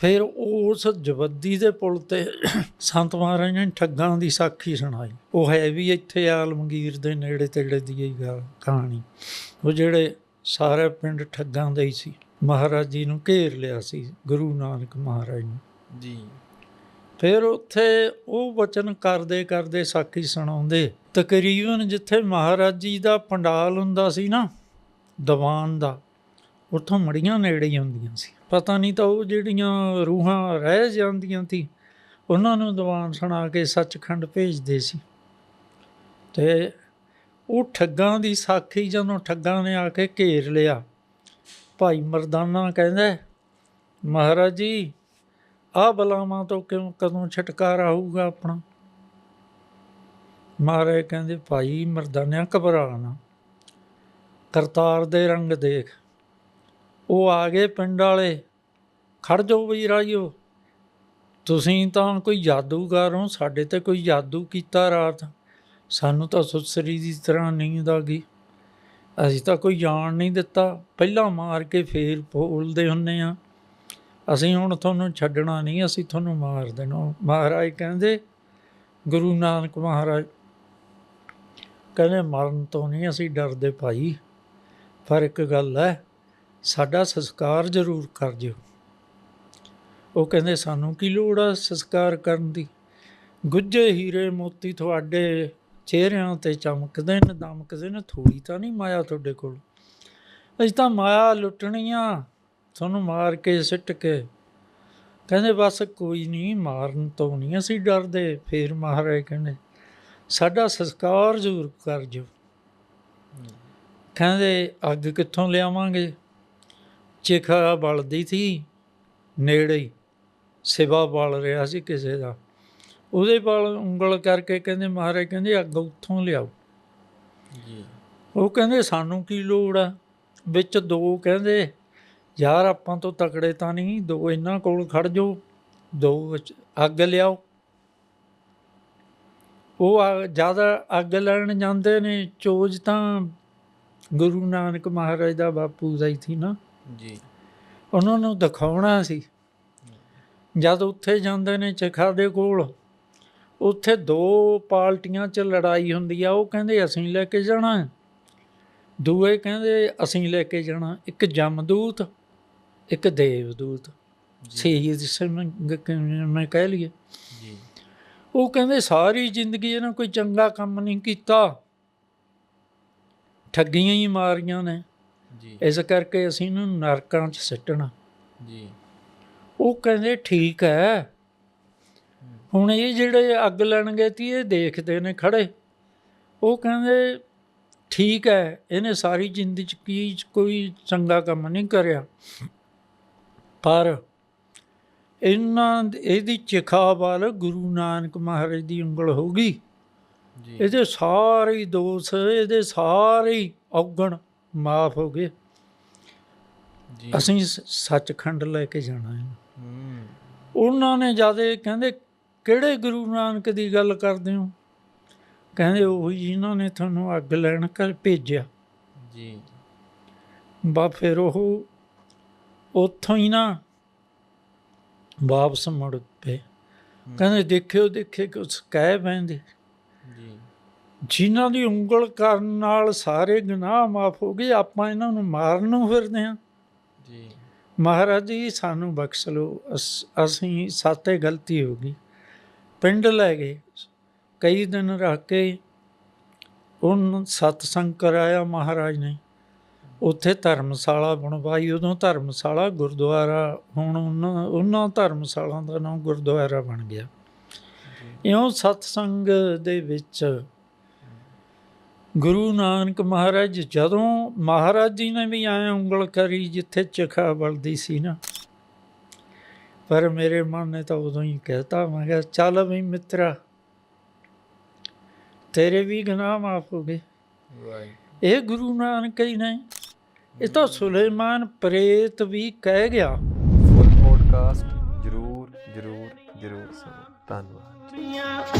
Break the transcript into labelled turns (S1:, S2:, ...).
S1: ਫਿਰ ਉਸ ਜਵੱਦੀ ਦੇ ਪੁਲ ਤੇ ਸੰਤ ਮਹਾਰਾਜ ਨੇ ਠੱਗਾਂ ਦੀ ਸਾਖੀ ਸੁਣਾਈ। ਉਹ ਹੈ ਵੀ ਇੱਥੇ ਆਲਮਗੀਰ ਦੇ ਨੇੜੇ ਤੇੜੇ ਦੀ ਹੀ ਗੱਲ ਕਹਾਣੀ। ਉਹ ਜਿਹੜੇ ਸਾਰੇ ਪਿੰਡ ਠੱਗਾਂ ਦੇ ਹੀ ਸੀ। ਮਹਾਰਾਜ ਜੀ ਨੂੰ ਘੇਰ ਲਿਆ ਸੀ ਗੁਰੂ ਨਾਨਕ ਮਹਾਰਾਜ ਨੇ।
S2: ਜੀ।
S1: ਫਿਰ ਉੱਥੇ ਉਹ ਵਚਨ ਕਰਦੇ ਕਰਦੇ ਸਾਖੀ ਸੁਣਾਉਂਦੇ। ਤਕਰੀਬਨ ਜਿੱਥੇ ਮਹਾਰਾਜ ਜੀ ਦਾ ਪੰਡਾਲ ਹੁੰਦਾ ਸੀ ਨਾ ਦੀਵਾਨ ਦਾ ਉੱਥੋਂ ਮੜੀਆਂ ਨੇੜੇ ਹੀ ਹੁੰਦੀਆਂ ਸੀ। ਪਤਾ ਨਹੀਂ ਤਾਂ ਉਹ ਜਿਹੜੀਆਂ ਰੂਹਾਂ ਰਹਿ ਜਾਂਦੀਆਂ ਸੀ, ਉਹਨਾਂ ਨੂੰ ਦੀਵਾਨ ਸੁਣਾ ਕੇ ਸੱਚਖੰਡ ਭੇਜਦੇ ਸੀ। ਤੇ ਉਹ ਠੱਗਾਂ ਦੀ ਸਾਖੀ ਜਦੋਂ ਠੱਗਾਂ ਨੇ ਆ ਕੇ ਘੇਰ ਲਿਆ, ਭਾਈ ਮਰਦਾਨਾ ਕਹਿੰਦਾ, ਮਹਾਰਾਜ ਜੀ ਆ ਬਲਾਵਾਂ ਤੋਂ ਕਿਉਂ ਕਦੋਂ ਛਟਕਾਰਾ ਹੋਊਗਾ ਆਪਣਾ? ਮਹਾਰਾਜ ਕਹਿੰਦੇ, ਭਾਈ ਮਰਦਾਨਿਆਂ ਘਬਰਾ ਨਾ। ਕਰਤਾਰ ਦੇ ਰੰਗ ਦੇਖ ਉਹ ਆ ਗਏ ਪਿੰਡ ਵਾਲੇ। ਖੜ ਜਾਓ ਬਈ ਰਾਜੋ ਤੁਸੀਂ ਤਾਂ ਕੋਈ ਜਾਦੂਗਰ ਹੋ, ਸਾਡੇ ਤੇ ਕੋਈ ਜਾਦੂ ਕੀਤਾ ਰਾਤ। ਸਾਨੂੰ ਤਾਂ ਸੁਸਰੀ ਦੀ ਤਰ੍ਹਾਂ ਨੀਂਦ ਆ ਗਈ। ਅਸੀਂ ਤਾਂ ਕੋਈ ਜਾਣ ਨਹੀਂ ਦਿੱਤਾ। ਪਹਿਲਾਂ ਮਾਰ ਕੇ ਫੇਰ ਬੋਲਦੇ ਹੁੰਨੇ ਆ। ਅਸੀਂ ਹੁਣ ਤੁਹਾਨੂੰ ਛੱਡਣਾ ਨਹੀਂ, ਅਸੀਂ ਤੁਹਾਨੂੰ ਮਾਰ ਦੇਣਾ। ਮਹਾਰਾਜ ਕਹਿੰਦੇ, ਗੁਰੂ ਨਾਨਕ ਮਹਾਰਾਜ ਕਹਿੰਦੇ, ਮਰਨ ਤੋਂ ਨਹੀਂ ਅਸੀਂ ਡਰਦੇ ਭਾਈ। ਪਰ ਇੱਕ ਗੱਲ ਹੈ ਸਾਡਾ ਸੰਸਕਾਰ ਜ਼ਰੂਰ ਕਰ ਜਿਓ ਉਹ ਕਹਿੰਦੇ ਸਾਨੂੰ ਕੀ ਲੋੜ ਆ ਸੰਸਕਾਰ ਕਰਨ ਦੀ? ਗੁੱਜੇ ਹੀਰੇ ਮੋਤੀ ਤੁਹਾਡੇ ਚਿਹਰਿਆਂ ਤੇ ਚਮਕਦੇ ਨੇ ਦਮਕਦੇ ਨੇ ਥੋੜੀ ਤਾਂ ਨਹੀਂ ਮਾਇਆ ਤੁਹਾਡੇ ਕੋਲ? ਅਸੀਂ ਤਾਂ ਮਾਇਆ ਲੁੱਟਣੀ ਆ ਤੁਹਾਨੂੰ ਮਾਰ ਕੇ ਸਿੱਟ ਕੇ। ਕਹਿੰਦੇ ਬਸ ਕੋਈ ਨਹੀਂ ਮਾਰਨ ਤੋਂ ਨਹੀਂ ਅਸੀਂ ਡਰਦੇ। ਫੇਰ ਮਹਾਰਾਜ ਕਹਿੰਦੇ ਸਾਡਾ ਸੰਸਕਾਰ ਜ਼ਰੂਰ ਕਰ ਜਿਓ ਕਹਿੰਦੇ ਅੱਗ ਕਿੱਥੋਂ ਲਿਆਵਾਂਗੇ? ਚਿਖਾ ਬਲਦੀ ਸੀ ਨੇੜੇ ਹੀ ਸਿਵਾ ਬਲ ਰਿਹਾ ਸੀ ਕਿਸੇ ਦਾ। ਉਹਦੇ ਬਲ ਉਂਗਲ ਕਰਕੇ ਕਹਿੰਦੇ ਮਹਾਰਾਜ ਕਹਿੰਦੇ ਅੱਗ ਉੱਥੋਂ ਲਿਆਓ।
S2: ਜੀ।
S1: ਉਹ ਕਹਿੰਦੇ ਸਾਨੂੰ ਕੀ ਲੋੜ ਆ? ਵਿੱਚ ਦੋ ਕਹਿੰਦੇ ਯਾਰ ਆਪਾਂ ਤੋਂ ਤਕੜੇ ਤਾਂ ਨਹੀਂ ਦੋ ਇਹਨਾਂ ਕੋਲ ਖੜ ਜਾਓ ਦੋ ਵਿੱਚ ਅੱਗ ਲਿਆਓ। ਉਹ ਜ਼ਿਆਦਾ ਅੱਗ ਲੈਣ ਜਾਂਦੇ ਨੇ ਚੋਜ ਤਾਂ ਗੁਰੂ ਨਾਨਕ ਮਹਾਰਾਜ ਦਾ ਬਾਪੂ ਦਾ ਹੀ ਸੀ ਨਾ।
S2: ਜੀ।
S1: ਉਹਨਾਂ ਨੂੰ ਦਿਖਾਉਣਾ ਸੀ। ਜਦ ਉੱਥੇ ਜਾਂਦੇ ਨੇ ਚਖਾ ਦੇ ਕੋਲ ਉੱਥੇ ਦੋ ਪਾਰਟੀਆਂ 'ਚ ਲੜਾਈ ਹੁੰਦੀ ਆ ਉਹ ਕਹਿੰਦੇ ਅਸੀਂ ਲੈ ਕੇ ਜਾਣਾ। ਦੂਏ ਕਹਿੰਦੇ ਅਸੀਂ ਲੈ ਕੇ ਜਾਣਾ ਇੱਕ ਜਮਦੂਤ ਇੱਕ ਦੇਵਦੂਤ। ਸਹੀ ਜਿਸ ਮੈਂ ਕਹਿ ਲਈਏ।
S2: ਜੀ।
S1: ਉਹ ਕਹਿੰਦੇ ਸਾਰੀ ਜ਼ਿੰਦਗੀ ਇਹਨਾਂ ਕੋਈ ਚੰਗਾ ਕੰਮ ਨਹੀਂ ਕੀਤਾ। ਠੱਗੀਆਂ ਹੀ ਮਾਰੀਆਂ ਨੇ।
S2: ਜੀ।
S1: ਇਸ ਕਰਕੇ ਅਸੀਂ ਇਹਨੂੰ ਨਰਕਾਂ 'ਚ ਸਿੱਟਣਾ।
S2: ਜੀ।
S1: ਉਹ ਕਹਿੰਦੇ ਠੀਕ ਹੈ। ਹੁਣ ਇਹ ਜਿਹੜੇ ਅੱਗ ਲੈਣਗੇ ਤੀ ਇਹ ਦੇਖਦੇ ਨੇ ਖੜੇ। ਉਹ ਕਹਿੰਦੇ ਠੀਕ ਹੈ ਇਹਨੇ ਸਾਰੀ ਜ਼ਿੰਦਗੀ 'ਚ ਕੀ ਕੋਈ ਚੰਗਾ ਕੰਮ ਨਹੀਂ ਕਰਿਆ। ਪਰ ਇਹਨਾਂ ਇਹਦੀ ਚਿਖਾ ਵੱਲ ਗੁਰੂ ਨਾਨਕ ਮਹਾਰਾਜ ਦੀ ਉਂਗਲ ਹੋਗੀ
S2: ਜੀ।
S1: ਇਹਦੇ ਸਾਰੇ ਦੋਸ਼ ਇਹਦੇ ਸਾਰੇ ਔਗਣ ਮਾਫ ਹੋ ਗਏ।
S2: ਜੀ।
S1: ਅਸੀਂ ਸੱਚਖੰਡ ਲੈ ਕੇ ਜਾਣਾ ਹੈ। ਉਹਨਾਂ ਨੇ ਜਦੇ ਕਹਿੰਦੇ ਕਿਹੜੇ ਗੁਰੂ ਨਾਨਕ ਦੀ ਗੱਲ ਕਰਦੇ ਹੋ? ਕਹਿੰਦੇ ਉਹ ਜਿਨ੍ਹਾਂ ਨੇ ਤੁਹਾਨੂੰ ਅੱਗ ਲੈਣ ਕਰ ਭੇਜਿਆ।
S2: ਜੀ।
S1: ਬਾ ਫਿਰ ਉਹ ਉੱਥੋਂ ਹੀ ਨਾ ਵਾਪਸ ਮੁੜ ਪਏ। ਕਹਿੰਦੇ ਦੇਖਿਓ ਦੇਖੇ ਕਿ ਉਸ ਕਹਿ ਪੈਂਦੇ।
S2: ਜੀ।
S1: ਜਿਨ੍ਹਾਂ ਦੀ ਉਂਗਲ ਕਰਨ ਨਾਲ ਸਾਰੇ ਗੁਨਾਹ ਮਾਫ ਹੋ ਗਏ ਆਪਾਂ ਇਹਨਾਂ ਨੂੰ ਮਾਰਨ ਨੂੰ ਫਿਰਦੇ ਹਾਂ।
S2: ਜੀ।
S1: ਮਹਾਰਾਜ ਜੀ ਸਾਨੂੰ ਬਖਸ਼ ਲਓ ਅਸ- ਸਾਤੇ ਗਲਤੀ ਹੋ ਗਈ। ਪਿੰਡ ਲੈ ਗਏ। ਕਈ ਦਿਨ ਰੱਖ ਕੇ ਉਹਨ ਸਤਸੰਗ ਕਰਾਇਆ ਮਹਾਰਾਜ ਨੇ। ਉੱਥੇ ਧਰਮਸ਼ਾਲਾ ਬਣਵਾਈ ਉਦੋਂ ਧਰਮਸ਼ਾਲਾ ਗੁਰਦੁਆਰਾ ਹੁਣ ਉਹਨਾਂ ਉਹਨਾਂ ਧਰਮਸ਼ਾਲਾ ਦਾ ਨਾਮ ਗੁਰਦੁਆਰਾ ਬਣ ਗਿਆ। ਇਉਂ ਸਤਸੰਗ ਦੇ ਵਿੱਚ ਗੁਰੂ ਨਾਨਕ ਮਹਾਰਾਜ ਜਦੋਂ ਮਹਾਰਾਜ ਜੀ ਨੇ ਵੀ ਆਏ ਉਂਗਲ ਕਰੀ ਜਿੱਥੇ ਚਖਾ ਬਲਦੀ ਸੀ ਨਾ। ਪਰ ਮੇਰੇ ਮਨ ਨੇ ਤਾਂ ਉਦੋਂ ਹੀ ਕਹਿਤਾ ਮੈਂ ਕਿਹਾ ਚੱਲ ਵੀ ਮਿੱਤਰਾ ਤੇਰੇ ਵੀ ਗੁਨਾਹ ਮਾਫ ਹੋ ਗਏ।
S2: ਰਾਈਟ
S1: ਇਹ ਗੁਰੂ ਨਾਨਕ ਹੀ ਨੇ। ਇਹ ਤਾਂ ਸੁਲੇਮਾਨ ਪ੍ਰੇਤ ਵੀ ਕਹਿ ਗਿਆ।
S3: ਫੁੱਲ ਪੋਡਕਾਸਟ ਜਰੂਰ ਜਰੂਰ ਜਰੂਰ ਸੁਣੋ। ਧੰਨਵਾਦ।